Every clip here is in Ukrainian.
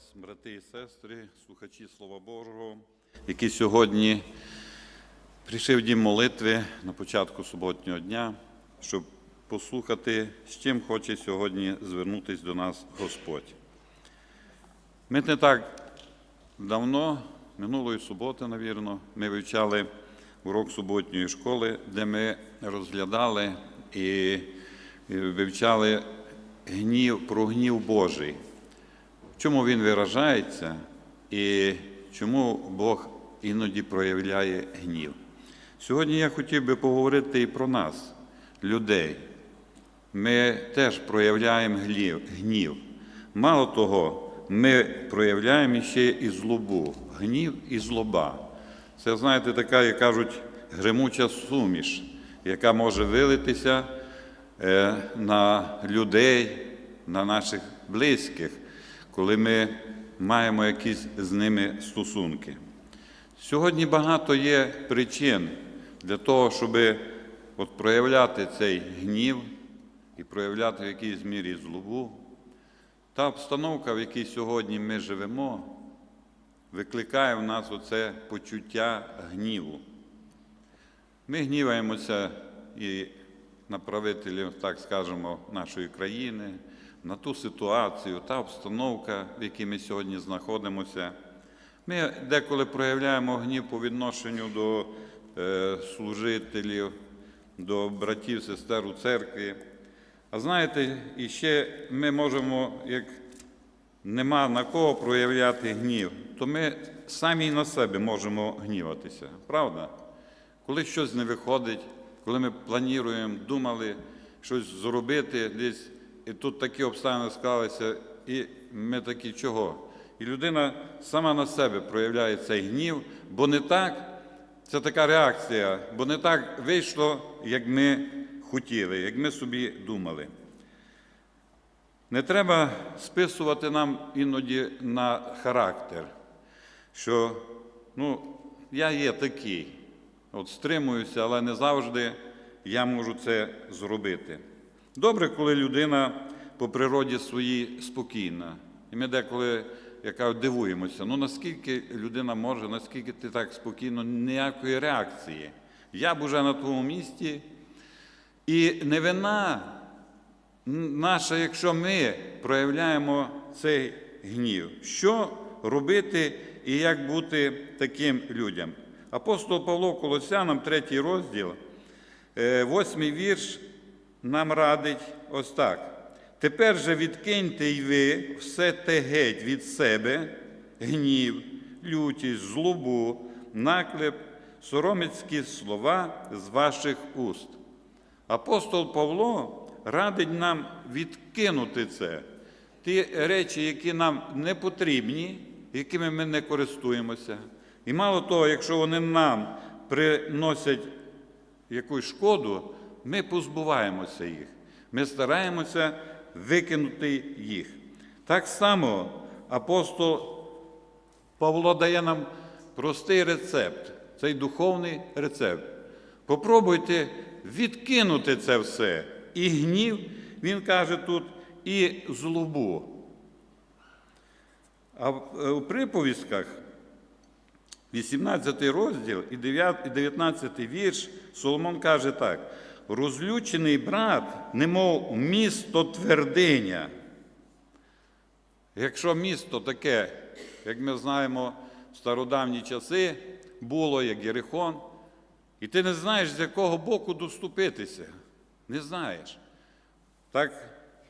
вас, брати і сестри, слухачі Слова Божого, які сьогодні прийшли в дім молитви на початку суботнього дня, щоб послухати, з чим хоче сьогодні звернутися до нас Господь. Ми не так давно, минулої суботи, навірно, ми вивчали урок суботньої школи, де ми розглядали і вивчали гнів, про гнів Божий. Чому він виражається і чому Бог іноді проявляє гнів. Сьогодні я хотів би поговорити і про нас, людей. Ми теж проявляємо гнів. гнів. Мало того, ми проявляємо ще і злобу, гнів і злоба. Це, знаєте, така, як кажуть, гримуча суміш, яка може вилитися е, на людей, на наших близьких, коли ми маємо якісь з ними стосунки. Сьогодні багато є причин для того, щоб от проявляти цей гнів і проявляти в якійсь мірі злобу. Та обстановка, в якій сьогодні ми живемо, викликає в нас оце почуття гніву. Ми гніваємося і на правителів, так скажемо, нашої країни, на ту ситуацію, та обстановка, в якій ми сьогодні знаходимося. Ми деколи проявляємо гнів по відношенню до е, служителів, до братів, сестер у церкві. А знаєте, і ще ми можемо, як нема на кого проявляти гнів, то ми самі на себе можемо гніватися. Правда? Коли щось не виходить, коли ми плануємо, думали щось зробити десь, і тут такі обставини склалися, і ми такі чого? І людина сама на себе проявляє цей гнів, бо не так, це така реакція, бо не так вийшло, як ми хотіли, як ми собі думали. Не треба списувати нам іноді на характер, що ну, я є такий, от стримуюся, але не завжди я можу це зробити. Добре, коли людина по природі своїй спокійна. І ми деколи яка дивуємося, ну наскільки людина може, наскільки ти так спокійно, ніякої реакції. Я б уже на твоєму місці. І не вина наша, якщо ми проявляємо цей гнів. Що робити і як бути таким людям? Апостол Павло Колосянам, третій розділ, е, восьмий вірш, нам радить ось так. Тепер же відкиньте й ви все те геть від себе, гнів, лютість, злобу, наклеп, соромицькі слова з ваших уст. Апостол Павло радить нам відкинути це, ті речі, які нам не потрібні, якими ми не користуємося. І мало того, якщо вони нам приносять якусь шкоду, ми позбуваємося їх. Ми стараємося викинути їх. Так само апостол Павло дає нам простий рецепт, цей духовний рецепт. Попробуйте відкинути це все. І гнів, він каже тут, і злобу. А у приповістках 18 розділ і 19 вірш Соломон каже так: розлючений брат, немов місто твердиня. Якщо місто таке, як ми знаємо, в стародавні часи було, як Єрихон, і ти не знаєш, з якого боку доступитися. Не знаєш. Так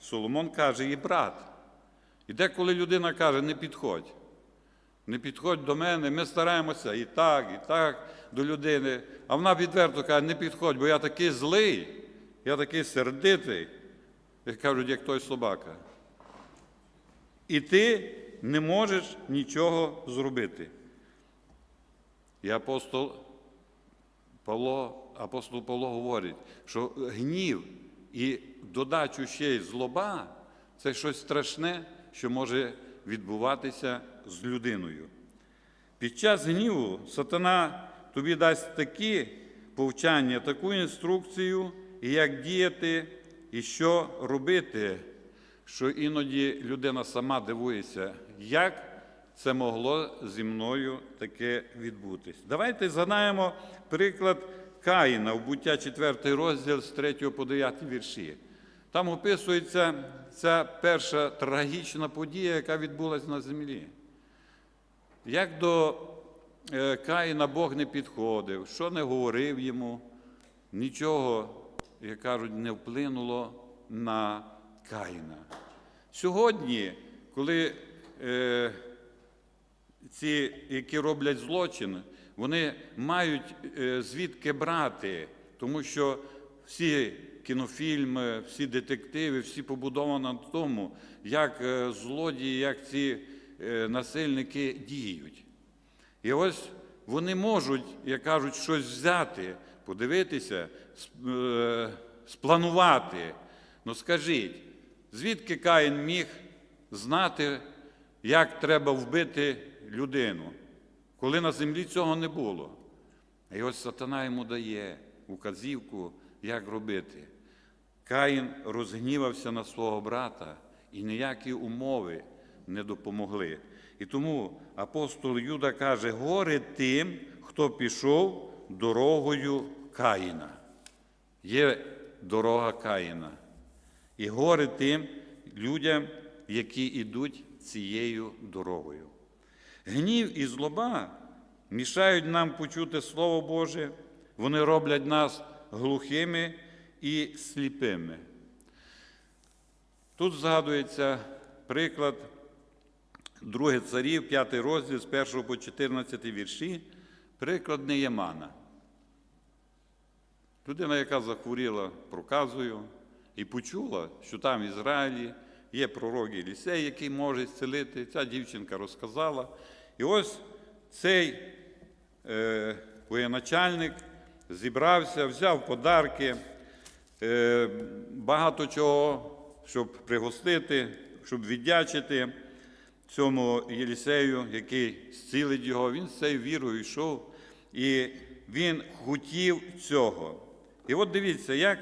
Соломон каже, і брат. І деколи людина каже, не підходь. Не підходь до мене, ми стараємося і так, і так до людини. А вона відверто каже, не підходь, бо я такий злий, я такий сердитий. Як кажуть, як той собака. І ти не можеш нічого зробити. І апостол Павло, апостол Павло говорить, що гнів і додачу ще й злоба це щось страшне, що може відбуватися з людиною. Під час гніву сатана тобі дасть такі повчання, таку інструкцію, як діяти і що робити, що іноді людина сама дивується, як це могло зі мною таке відбутись. Давайте згадаємо приклад Каїна в буття 4 розділ з 3 по 9 вірші. Там описується ця перша трагічна подія, яка відбулася на землі. Як до е, Каїна Бог не підходив, що не говорив йому, нічого, як кажуть, не вплинуло на Каїна. Сьогодні, коли е, ці, які роблять злочин, вони мають е, звідки брати, тому що всі кінофільми, всі детективи, всі побудовані на тому, як е, злодії, як ці насильники діють. І ось вони можуть, як кажуть, щось взяти, подивитися, е, спланувати. Ну скажіть, звідки Каїн міг знати, як треба вбити людину, коли на землі цього не було? І ось сатана йому дає указівку, як робити. Каїн розгнівався на свого брата, і ніякі умови не допомогли. І тому апостол Юда каже: горе тим, хто пішов дорогою Каїна. Є дорога Каїна. І горе тим людям, які йдуть цією дорогою. Гнів і злоба мішають нам почути Слово Боже, вони роблять нас глухими і сліпими. Тут згадується приклад 2 царів, 5 розділ з 1 по 14 вірші, приклад Неємана. Людина, яка захворіла проказою і почула, що там в Ізраїлі є пророк Єлісей, який може зцілити. Ця дівчинка розказала. І ось цей е, воєначальник зібрався, взяв подарки, е, багато чого, щоб пригостити, щоб віддячити цьому Єлісею, який зцілить його. Він з цією вірою йшов, і він хотів цього. І от дивіться, як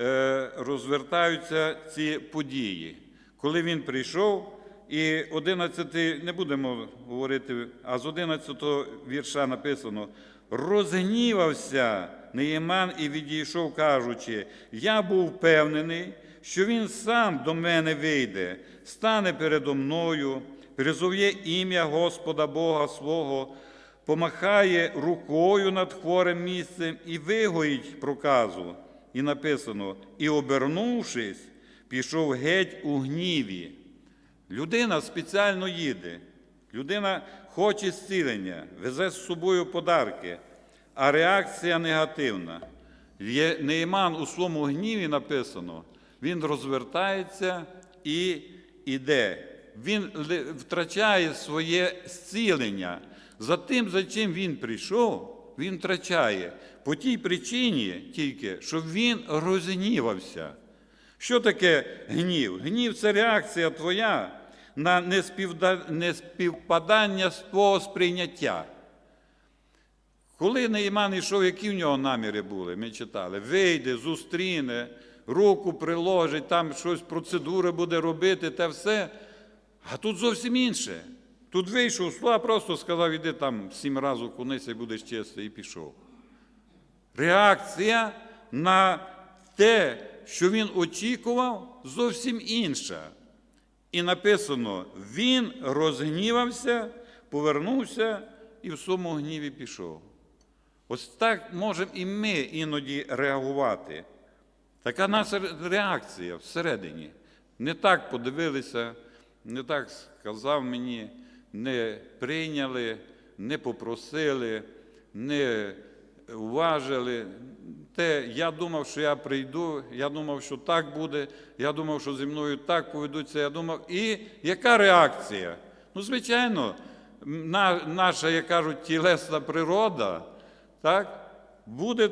е, розвертаються ці події. Коли він прийшов, і 11, не будемо говорити, а з 11 вірша написано: розгнівався Неєман і відійшов, кажучи, я був впевнений, що він сам до мене вийде, стане передо мною, призов'є ім'я Господа Бога свого, помахає рукою над хворим місцем і вигоїть проказу. І написано: і обернувшись, пішов геть у гніві. Людина спеціально їде, людина хоче зцілення, везе з собою подарки, а реакція негативна. Нейман у своєму гніві написано, він розвертається і йде. Він втрачає своє зцілення. За тим, за чим він прийшов, він втрачає. По тій причині тільки, що він розгнівався. Що таке гнів? Гнів це реакція твоя на неспівпадання з твого сприйняття. Коли Неїман йшов, які в нього наміри були, ми читали, вийде, зустріне, руку приложить, там щось процедури буде робити, те все. А тут зовсім інше. Тут вийшов, слава просто сказав, іди там сім разів кунися і будеш чистий, і пішов. Реакція на те, що він очікував, зовсім інша. І написано: він розгнівався, повернувся і в своєму гніві пішов. Ось так можемо і ми іноді реагувати. Така наша реакція всередині. Не так подивилися, не так сказав мені, не прийняли, не попросили, не уважили. Те, я думав, що я прийду, я думав, що так буде, я думав, що зі мною так поведуться, я думав. І яка реакція? Ну, звичайно, наша, як кажуть, тілесна природа так, буде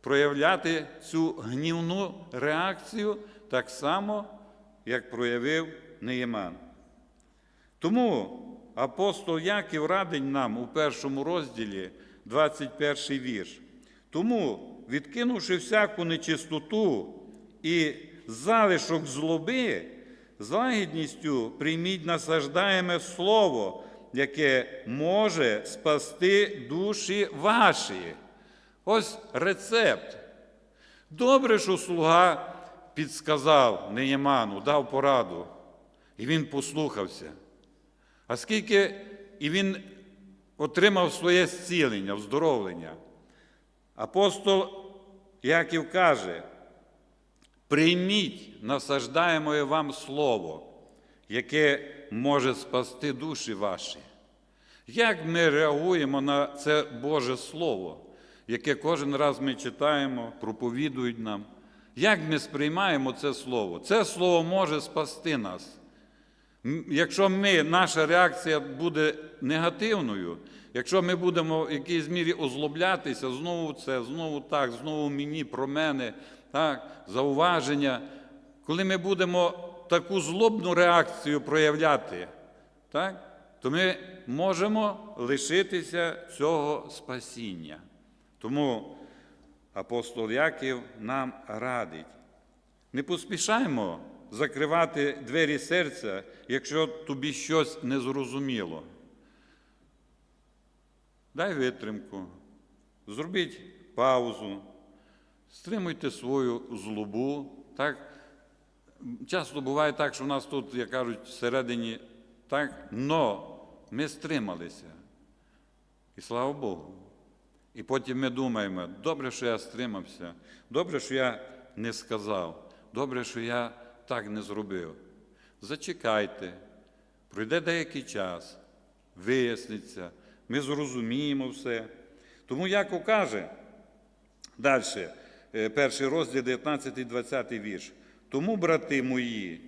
проявляти цю гнівну реакцію так само, як проявив Неєман. Тому апостол Яків радить нам у першому розділі 21 вірш. Тому, відкинувши всяку нечистоту і залишок злоби, з лагідністю прийміть насаждаєме слово, яке може спасти душі ваші. Ось рецепт. Добре, що слуга підсказав Неєману, дав пораду, і він послухався. А скільки і він отримав своє зцілення, вздоровлення. Апостол Яків каже: прийміть насаждаємо вам слово, яке може спасти душі ваші. Як ми реагуємо на це Боже Слово, яке кожен раз ми читаємо, проповідують нам? Як ми сприймаємо це Слово? Це Слово може спасти нас. Якщо ми, наша реакція буде негативною, якщо ми будемо в якійсь мірі озлоблятися, знову це, знову так, знову мені, про мене, так, зауваження, коли ми будемо таку злобну реакцію проявляти, так, то ми можемо лишитися цього спасіння. Тому апостол Яків нам радить. Не поспішаймо закривати двері серця, якщо тобі щось не зрозуміло. Дай витримку, зробіть паузу, стримуйте свою злобу. Так? Часто буває так, що в нас тут, як кажуть, всередині так, но ми стрималися. І слава Богу. І потім ми думаємо, добре, що я стримався, добре, що я не сказав, добре, що я так не зробив. Зачекайте, пройде деякий час, виясниться, ми зрозуміємо все. Тому Яков каже далі, е, перший розділ, 19 20 вірш. Тому, брати мої,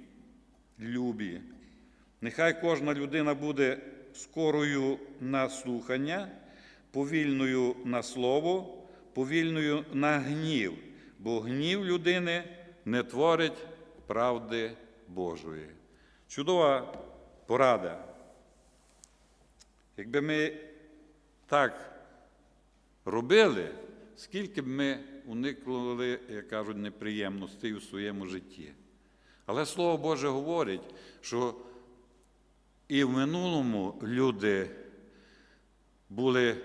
любі, нехай кожна людина буде скорою на слухання, повільною на слово, повільною на гнів, бо гнів людини не творить правди Божої. Чудова порада. Якби ми так робили, скільки б ми уникнули, як кажуть, неприємностей у своєму житті. Але Слово Боже говорить, що і в минулому люди були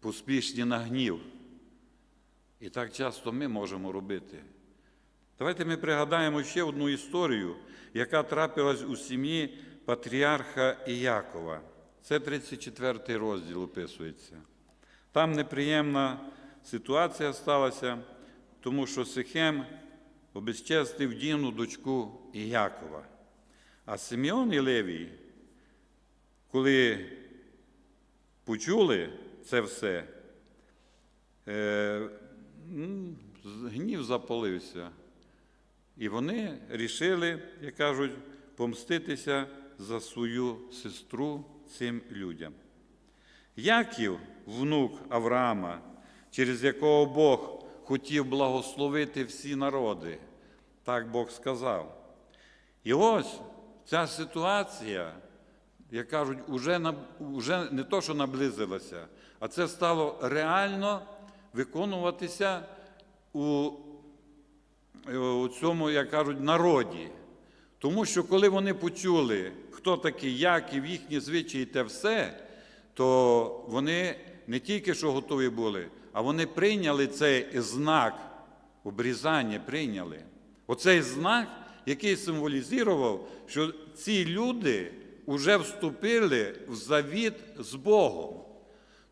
поспішні на гнів. І так часто ми можемо робити. Давайте ми пригадаємо ще одну історію, яка трапилась у сім'ї патріарха Іякова. Це 34 розділ описується. Там неприємна ситуація сталася, тому що Сихем обезчестив Діну дочку Іякова. А Симеон і Левій, коли почули це все, е, гнів запалився. І вони рішили, як кажуть, помститися за свою сестру цим людям. Яків, внук Авраама, через якого Бог хотів благословити всі народи, так Бог сказав. І ось ця ситуація, як кажуть, уже, уже не то, що наблизилася, а це стало реально виконуватися у у цьому, як кажуть, народі. Тому що коли вони почули, хто такий Яків, їхні звичаї те все, то вони не тільки що готові були, а вони прийняли цей знак обрізання, прийняли. Оцей знак, який символізував, що ці люди вже вступили в завіт з Богом.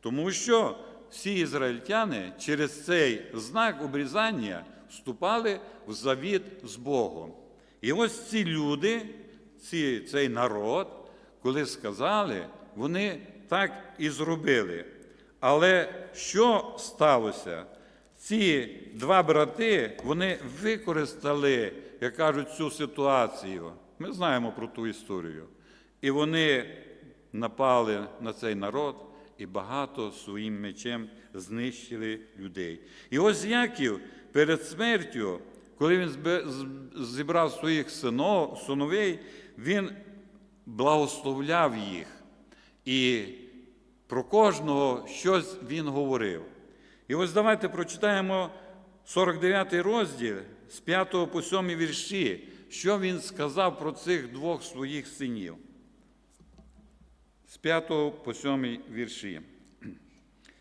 Тому що всі ізраїльтяни через цей знак обрізання вступали в завіт з Богом. І ось ці люди, ці, цей народ, коли сказали, вони так і зробили. Але що сталося? Ці два брати вони використали, як кажуть, цю ситуацію. Ми знаємо про ту історію. І вони напали на цей народ і багато своїм мечем знищили людей. І ось Яків перед смертю, коли він зібрав своїх синов, синовей, він благословляв їх. І про кожного щось він говорив. І ось давайте прочитаємо 49 розділ з 5 по 7 вірші що він сказав про цих двох своїх синів. З 5 по 7 вірші.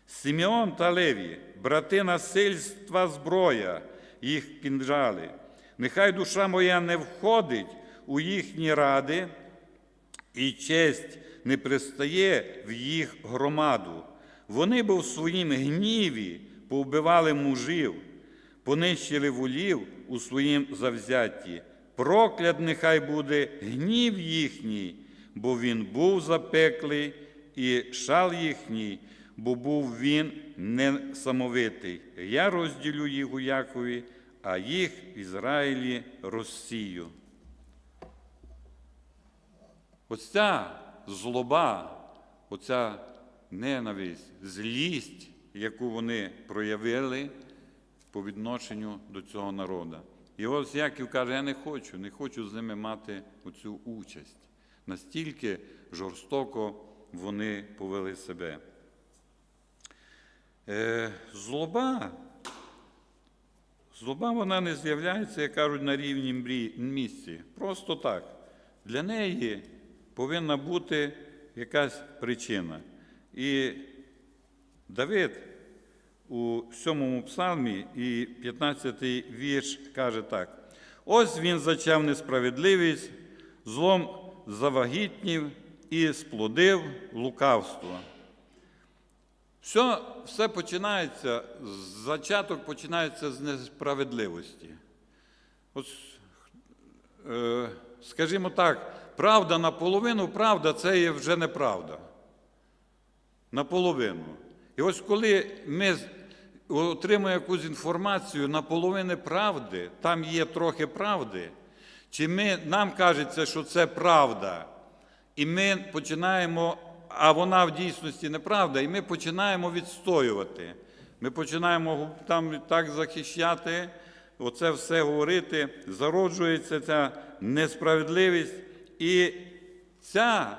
Симеон та Леві, брати насильства зброя, їх кінжали. Нехай душа моя не входить у їхні ради, і честь не пристає в їх громаду. Вони бо в своїм гніві повбивали мужів, понищили волів у своїм завзятті. Проклят нехай буде гнів їхній, бо він був запеклий, і шал їхній, бо був він несамовитий. Я розділю їх у Якові, а їх в Ізраїлі розсію. Оця злоба, оця ненависть, злість, яку вони проявили по відношенню до цього народу. І ось Яків каже, я не хочу, не хочу з ними мати оцю участь. Настільки жорстоко вони повели себе. Е, злоба, злоба вона не з'являється, як кажуть, на рівні місці. Просто так. Для неї повинна бути якась причина. І Давид у сьомому псалмі і 15-й вірш каже так: ось він зачав несправедливість, злом завагітнів і сплодив лукавство. Все, все починається, зачаток починається з несправедливості. От, е, скажімо так, правда наполовину, правда це є вже неправда. Наполовину. І ось коли ми отримуємо якусь інформацію наполовини правди, там є трохи правди, чи ми, нам кажеться, що це правда, і ми починаємо, а вона в дійсності неправда, і ми починаємо відстоювати. Ми починаємо там так захищати, оце все говорити, зароджується ця несправедливість, і ця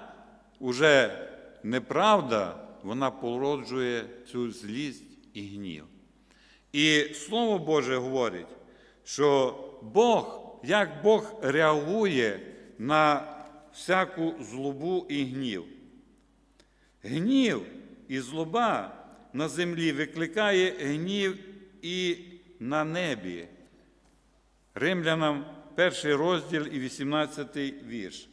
уже неправда, вона породжує цю злість і гнів. І Слово Боже говорить, що Бог, як Бог реагує на всяку злобу і гнів. Гнів і злоба на землі викликає гнів і на небі. Римлянам перший розділ і 18 вірш.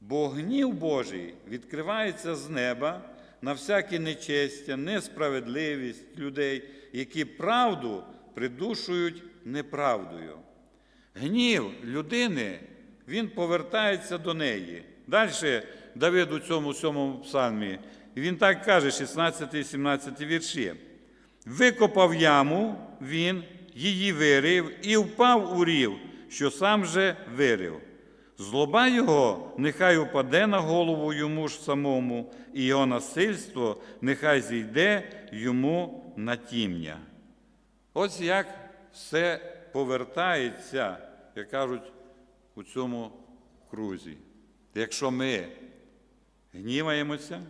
Бо гнів Божий відкривається з неба на всяке нечестя, несправедливість людей, які правду придушують неправдою. Гнів людини, він повертається до неї. Далі Давид у цьому сьомому псалмі, він так каже, 16, 17 вірші. Викопав яму він, її вирив і впав у рів, що сам же вирив. Злоба його нехай упаде на голову йому ж самому, і його насильство нехай зійде йому на тім'я. Ось як все повертається, як кажуть, у цьому крузі. Якщо ми гніваємося,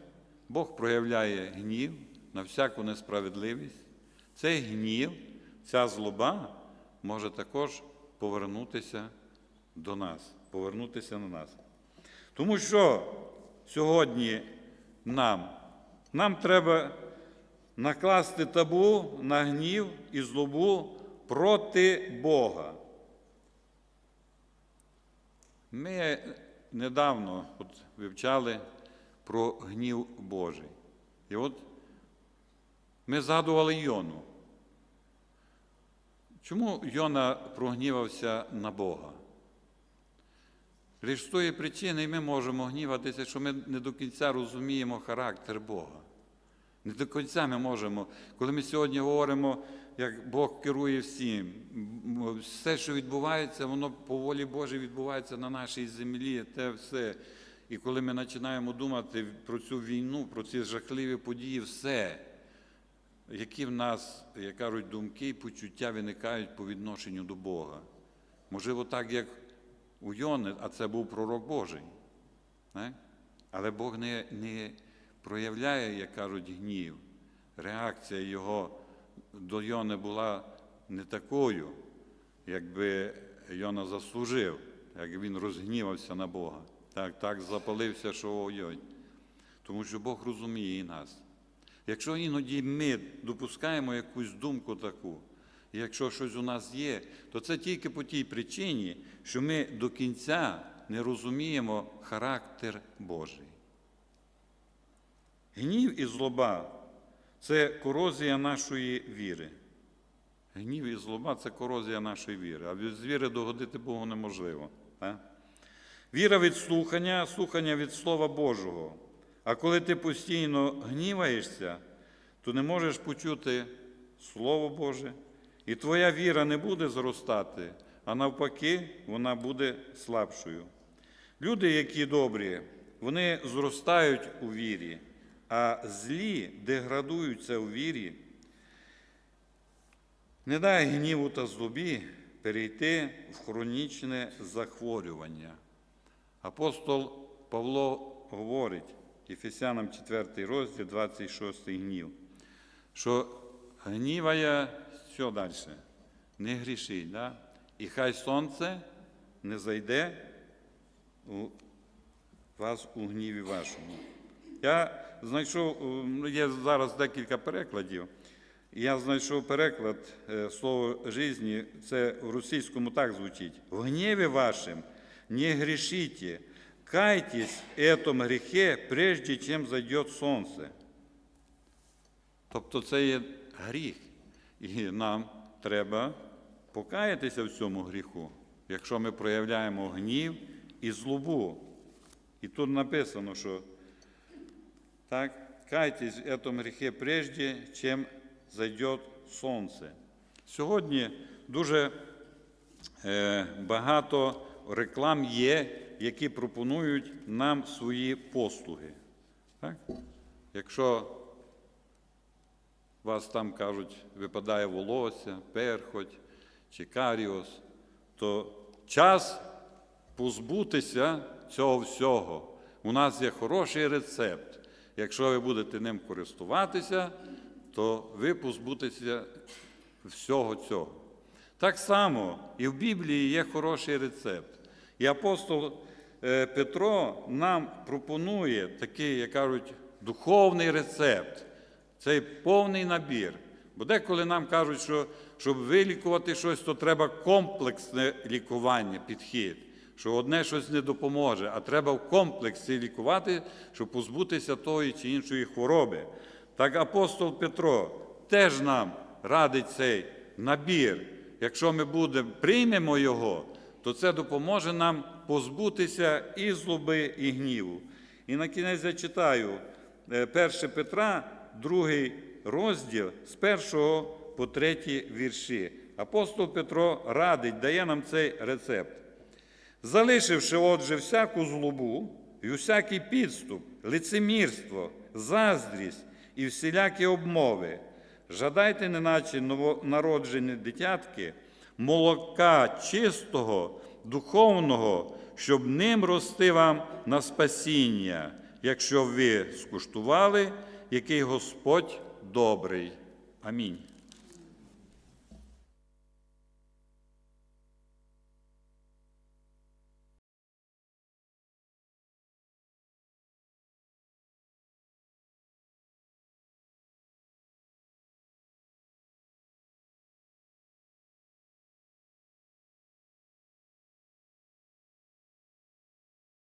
Бог проявляє гнів на всяку несправедливість. Цей гнів, ця злоба може також повернутися до нас, повернутися на нас. Тому що сьогодні нам, нам треба накласти табу на гнів і злобу проти Бога. Ми недавно от вивчали про гнів Божий. І от ми згадували Йону. Чому Йона прогнівався на Бога? Лише з тої причини ми можемо гніватися, що ми не до кінця розуміємо характер Бога. Не до кінця ми можемо. Коли ми сьогодні говоримо, як Бог керує всім, все, що відбувається, воно по волі Божій відбувається на нашій землі, те все. І коли ми починаємо думати про цю війну, про ці жахливі події, все, які в нас, як кажуть, думки і почуття виникають по відношенню до Бога. Можливо, так, як у Йони, а це був пророк Божий. Не? Але Бог не, не проявляє, як кажуть, гнів. Реакція його до Йони була не такою, якби Йона заслужив, як він розгнівався на Бога. Так, так запалився, що ой-ой. Тому що Бог розуміє і нас. Якщо іноді ми допускаємо якусь думку таку, і якщо щось у нас є, то це тільки по тій причині, що ми до кінця не розуміємо характер Божий. Гнів і злоба це корозія нашої віри. Гнів і злоба це корозія нашої віри. А без віри догодити Богу неможливо. Так? Віра від слухання, слухання від Слова Божого. А коли ти постійно гніваєшся, то не можеш почути Слово Боже, і твоя віра не буде зростати, а навпаки, вона буде слабшою. Люди, які добрі, вони зростають у вірі, а злі деградуються у вірі. Не дай гніву та злобі перейти в хронічне захворювання. Апостол Павло говорить Ефесянам 4 розділ, 26 гнів, що гніває що далі? Не грішить, да? і хай сонце не зайде у вас у гніві вашому. Я знайшов, ну, є зараз декілька перекладів. Я знайшов переклад е, слово «жизні», це в російському так звучить. В гніві вашим не грішите, кайтесь этом грехе, прежде чем зайдет сонце. Тобто це є гріх. І нам треба покаятися в цьому гріху, якщо ми проявляємо гнів і злобу. І тут написано, що так, кайтесь в этом грехе прежде, чем зайдет сонце. Сьогодні дуже е, багато реклам є, які пропонують нам свої послуги. Так? Якщо вас там кажуть, випадає волосся, перхоть чи каріос, то час позбутися цього всього. У нас є хороший рецепт. Якщо ви будете ним користуватися, то ви позбудетеся всього цього. Так само і в Біблії є хороший рецепт. І апостол е, Петро нам пропонує такий, як кажуть, духовний рецепт. Цей повний набір. Бо деколи нам кажуть, що щоб вилікувати щось, то треба комплексне лікування, підхід. Що одне щось не допоможе, а треба в комплексі лікувати, щоб позбутися тої чи іншої хвороби. Так апостол Петро теж нам радить цей набір. Якщо ми будемо, приймемо його, то це допоможе нам позбутися і злоби, і гніву. І на кінець я читаю 1 Петра, другий розділ з першого по третій вірші. Апостол Петро радить, дає нам цей рецепт. Залишивши, отже, всяку злобу і всякий підступ, лицемірство, заздрість і всілякі обмови, жадайте, неначе новонароджені дитятки, молока чистого, духовного, щоб ним рости вам на спасіння, якщо ви скуштували, який Господь добрий. Амінь.